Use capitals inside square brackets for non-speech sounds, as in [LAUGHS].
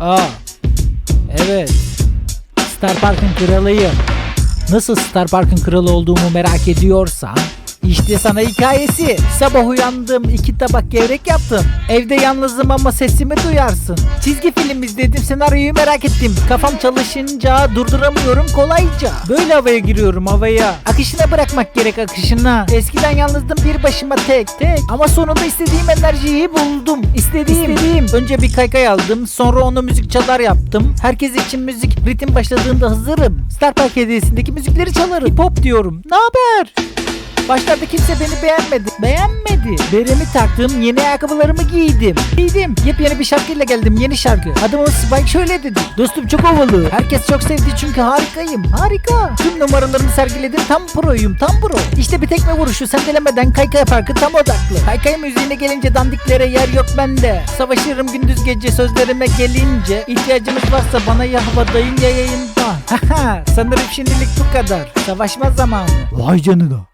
Aa. Evet. Star Park'ın kralıyım. Nasıl Star Park'ın kralı olduğumu merak ediyorsan işte sana hikayesi. Sabah uyandım, iki tabak gevrek yaptım. Evde yalnızım ama sesimi duyarsın. Çizgi film izledim, senaryoyu merak ettim. Kafam çalışınca durduramıyorum kolayca. Böyle havaya giriyorum havaya. Akışına bırakmak gerek akışına. Eskiden yalnızdım bir başıma tek tek. Ama sonunda istediğim enerjiyi buldum. İstediğim. İstediğim. Önce bir kaykay aldım, sonra onu müzik çalar yaptım. Herkes için müzik ritim başladığında hazırım. Star Park hediyesindeki müzikleri çalarım. Hip hop diyorum. Ne haber? Başlarda kimse beni beğenmedi. Beğenmedi. Beremi taktım, yeni ayakkabılarımı giydim. Giydim. Yepyeni bir şarkıyla geldim, yeni şarkı. Adımı Spike şöyle dedi. Dostum çok havalı. Herkes çok sevdi çünkü harikayım. Harika. Tüm numaralarımı sergiledim, tam proyum, tam pro. İşte bir tekme vuruşu, sendelemeden kaykay parkı tam odaklı. Kaykay müziğine gelince dandiklere yer yok bende. Savaşırım gündüz gece sözlerime gelince. İhtiyacımız varsa bana ya havadayım ya yayında. [LAUGHS] Haha, sanırım şimdilik bu kadar. Savaşma zamanı. Vay canına.